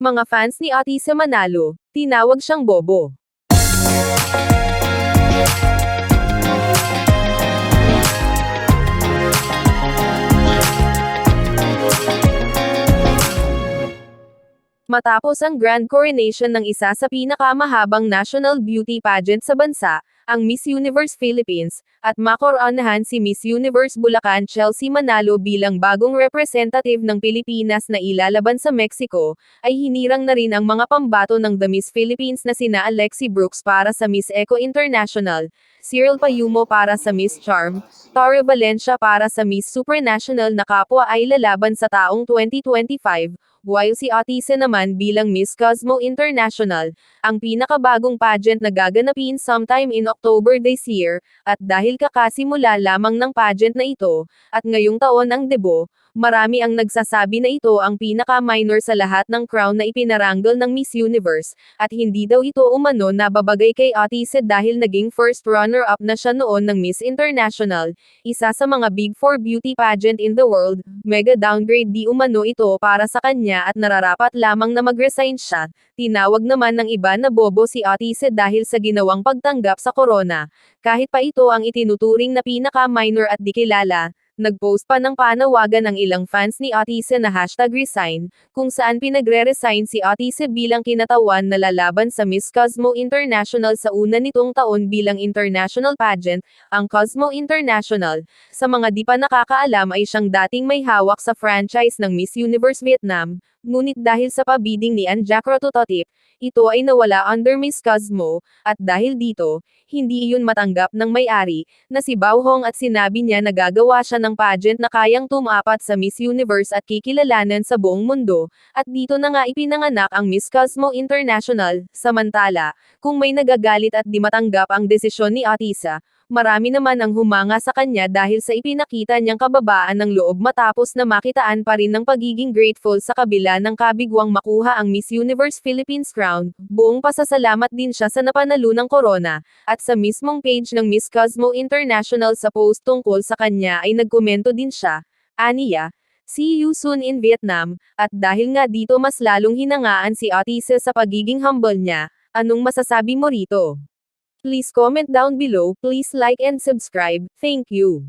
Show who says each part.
Speaker 1: Mga fans ni Atisa Manalo, tinawag siyang bobo. Matapos ang grand coronation ng isa sa pinakamahabang national beauty pageant sa bansa, ang Miss Universe Philippines, at makoronahan si Miss Universe Bulacan Chelsea Manalo bilang bagong representative ng Pilipinas na ilalaban sa Mexico, ay hinirang na rin ang mga pambato ng The Miss Philippines na sina Alexi Brooks para sa Miss Eco International, Cyril Payumo para sa Miss Charm, Tara Valencia para sa Miss Supranational na kapwa ay lalaban sa taong 2025, while si Atise naman bilang Miss Cosmo International, ang pinakabagong pageant na gaganapin sometime in October this year, at dahil kakasimula lamang ng pageant na ito, at ngayong taon ang debo, marami ang nagsasabi na ito ang pinaka-minor sa lahat ng crown na ipinaranggol ng Miss Universe, at hindi daw ito umano nababagay kay Atise dahil naging first runner-up na siya noon ng Miss International, isa sa mga big four beauty pageant in the world, mega downgrade di umano ito para sa kanya at nararapat lamang na mag-resign siya. Tinawag naman ng iba na bobo si Atise dahil sa ginawang pagtanggap sa corona. Kahit pa ito ang itinuturing na pinaka-minor at di kilala, Nagpost pa ng panawagan ng ilang fans ni Atise na hashtag resign, kung saan pinagre-resign si Atise bilang kinatawan na lalaban sa Miss Cosmo International sa una nitong taon bilang international pageant, ang Cosmo International. Sa mga di pa nakakaalam ay siyang dating may hawak sa franchise ng Miss Universe Vietnam, ngunit dahil sa pabiding ni Anjac Rotototip, ito ay nawala under Miss Cosmo, at dahil dito, hindi iyon matanggap ng may-ari, na si Bao Hong at sinabi niya na gagawa siya ng pageant na kayang tumapat sa Miss Universe at kikilalanan sa buong mundo, at dito na nga ipinanganak ang Miss Cosmo International, samantala, kung may nagagalit at di matanggap ang desisyon ni Atisa, marami naman ang humanga sa kanya dahil sa ipinakita niyang kababaan ng loob matapos na makitaan pa rin ng pagiging grateful sa kabila ng kabigwang makuha ang Miss Universe Philippines crown, buong pasasalamat din siya sa napanalo ng corona, at sa mismong page ng Miss Cosmo International sa post tungkol sa kanya ay nagkomento din siya, Aniya, See you soon in Vietnam, at dahil nga dito mas lalong hinangaan si Atise sa pagiging humble niya, anong masasabi mo rito? Please comment down below, please like and subscribe, thank you.